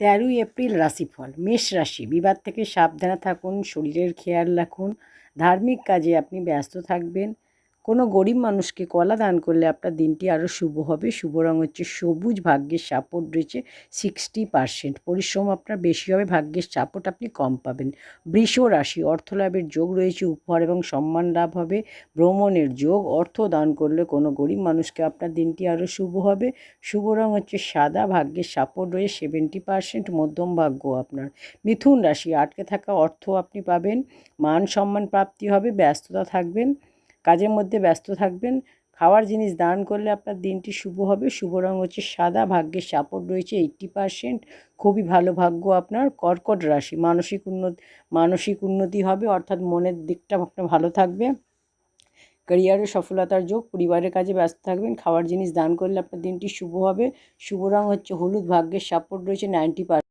তেরোই এপ্রিল রাশিফল, মেষ রাশি। বিবাদ থেকে সাবধানে থাকুন, শরীরের খেয়াল রাখুন। ধার্মিক কাজে আপনি ব্যস্ত থাকবেন। কোনো গরিব মানুষকে কলা দান করলে আপনার দিনটি আরও শুভ হবে। শুভ রং হচ্ছে সবুজ, ভাগ্যের সাপোর্ট রয়েছে সিক্সটি পার্সেন্ট পরিশ্রম আপনার বেশি হবে, ভাগ্যের সাপোর্ট আপনি কম পাবেন। বৃষ রাশি অর্থ লাভের যোগ রয়েছে, উপহার এবং সম্মান লাভ হবে, ভ্রমণের যোগ, অর্থ দান করলে কোনো গরিব মানুষকে আপনার দিনটি আরও শুভ হবে। শুভ রং হচ্ছে সাদা, ভাগ্যের সাপোর্ট রয়েছে সেভেন্টি পার্সেন্ট মধ্যম ভাগ্য আপনার। মিথুন রাশি, আটকে থাকা অর্থ আপনি পাবেন, মান সম্মান প্রাপ্তি হবে, ব্যস্ততা থাকবেন। কাজের মধ্যে ব্যস্ত থাকবেন। খাওয়ার জিনিস দান করলে আপনার দিনটি শুভ হবে। শুভ রং হচ্ছে সাদা, ভাগ্যের সাপোর্ট রয়েছে এইট্টি পারসেন্ট। খুবই ভালো ভাগ্য আপনার। কর্কট রাশি, মানসিক উন্নতি মানসিক উন্নতি হবে, অর্থাৎ মনের দিকটা আপনার ভালো থাকবে। ক্যারিয়ারে সফলতার যোগ, পরিবারের কাজে ব্যস্ত থাকবেন। খাওয়ার জিনিস দান করলে আপনার দিনটি শুভ হবে। শুভ রং হচ্ছে হলুদ, ভাগ্যের সাপোর্ট রয়েছে নাইনটি